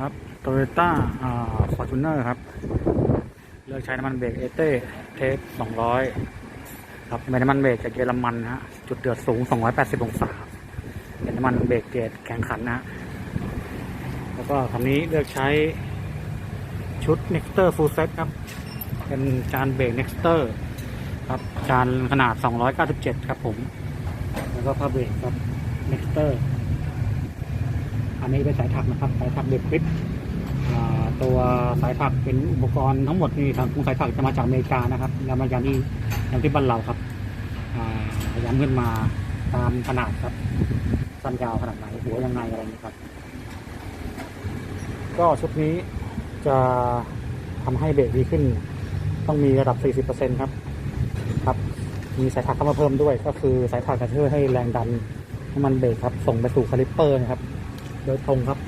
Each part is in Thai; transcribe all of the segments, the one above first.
ครับโตโยต้าอ่าฟอร์จูเนอร์ครับ เลือกใช้น้ำมันเบรกเอเต้เทส200ครับเป็นน้ำมันเบรกจากเยอรมันนะฮะจุดเดือดสูง 280 องศา เป็นน้ำมันเบรกเกรดแข็งขันนะฮะแล้วก็คันนี้เลือกใช้ชุด Nexter Full Set ครับ เป็นจานเบรก Nexter ครับ จานขนาด 297 ครับผม แล้วก็ผ้าเบรกครับ Nexter อันนี้เป็นสายถักนะครับ สายถักเบรกฟิตอ่าตัวสายถักเป็นอุปกรณ์ทั้งหมดนี่ทางกรุงสายถักจะมาจากอเมริกานะครับแล้วมาอย่างที่อย่างที่บ้านเราครับพยายามขึ้นมาตามขนาดครับสั้นยาวขนาดไหนหัวยังไงอะไรนี้ครับ ก็ชุดนี้จะทำให้เบรกดีขึ้น ต้องมีระดับ 40%ครับครับ มีสายถักเข้ามาเพิ่มด้วย ก็คือสายถักจะช่วยให้แรงดันน้ำมันเบรกครับ ส่งไปสู่คาลิปเปอร์นะครับ โดยตรงครับ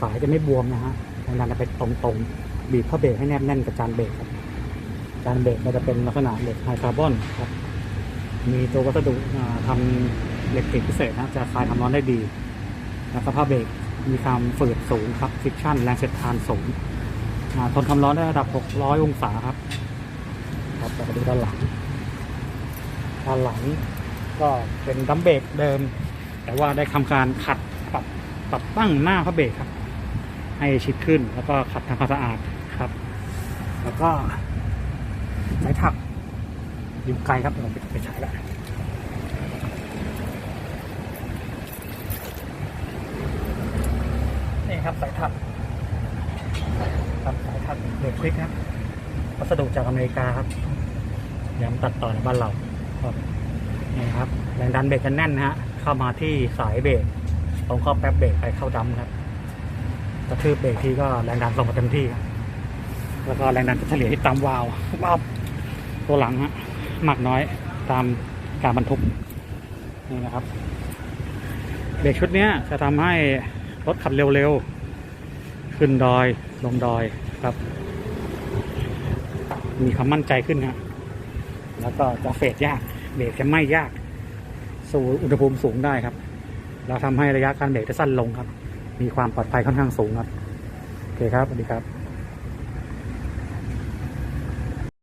สายจะไม่บวมนะฮะแรงดันจะไปตรงๆ บีบผ้าเบรกให้แนบแน่นกับจานเบรกครับ จานเบรกมันจะเป็นลักษณะเหล็กไฮคาร์บอนครับ มีตัววัสดุอ่าทำเหล็กเกรดพิเศษนะจะคลายความร้อนได้ดี แล้วก็ผ้าเบรกมีความฝืดสูงครับฟิกชั่นแรงเสียดทานสูงทนความร้อนได้ระดับ 600 องศาครับ ครับเราไปดูด้านหลัง ด้านหลังก็เป็นดัมเบรกเดิม แต่ว่าได้ทำการขัดปรับ ปรับตั้งหน้าผ้าเบรกครับ ให้ชิดขึ้นแล้วก็ขัดทำความสะอาดครับ แล้วก็สายถักอยู่ไกลครับเดี๋ยวผมไปใช้แล้วนี่ครับสายถักครับสายถักเบรกคลิกครับวัสดุจากอเมริกาครับย้ำตัดต่อในบ้านเราครับนี่ครับแรงดันเบรกกันแน่นนะฮะเข้ามาที่สายเบรก ตรงเข้าแป๊บเบรกไปเข้าดัมครับกระทืบเบรกทีก็แรงดันส่งมาเต็มที่ครับแล้วก็แรงดันจะเฉลี่ยที่ตามวาล์ววาวตัวหลังฮะมากน้อยตามการบรรทุกนี่นะครับ เบรกชุดเนี้ยจะทำให้รถขับเร็วๆ ขึ้นดอยลงดอยครับ มีความมั่นใจขึ้นฮะแล้วก็จะเฟดยาก เบรกจะไม่ยาก สู่อุณหภูมิสูงได้ครับ เราทำให้ระยะการเบรกจะสั้นลงครับ มีความปลอดภัยค่อนข้างสูงครับ โอเคครับสวัสดีครับ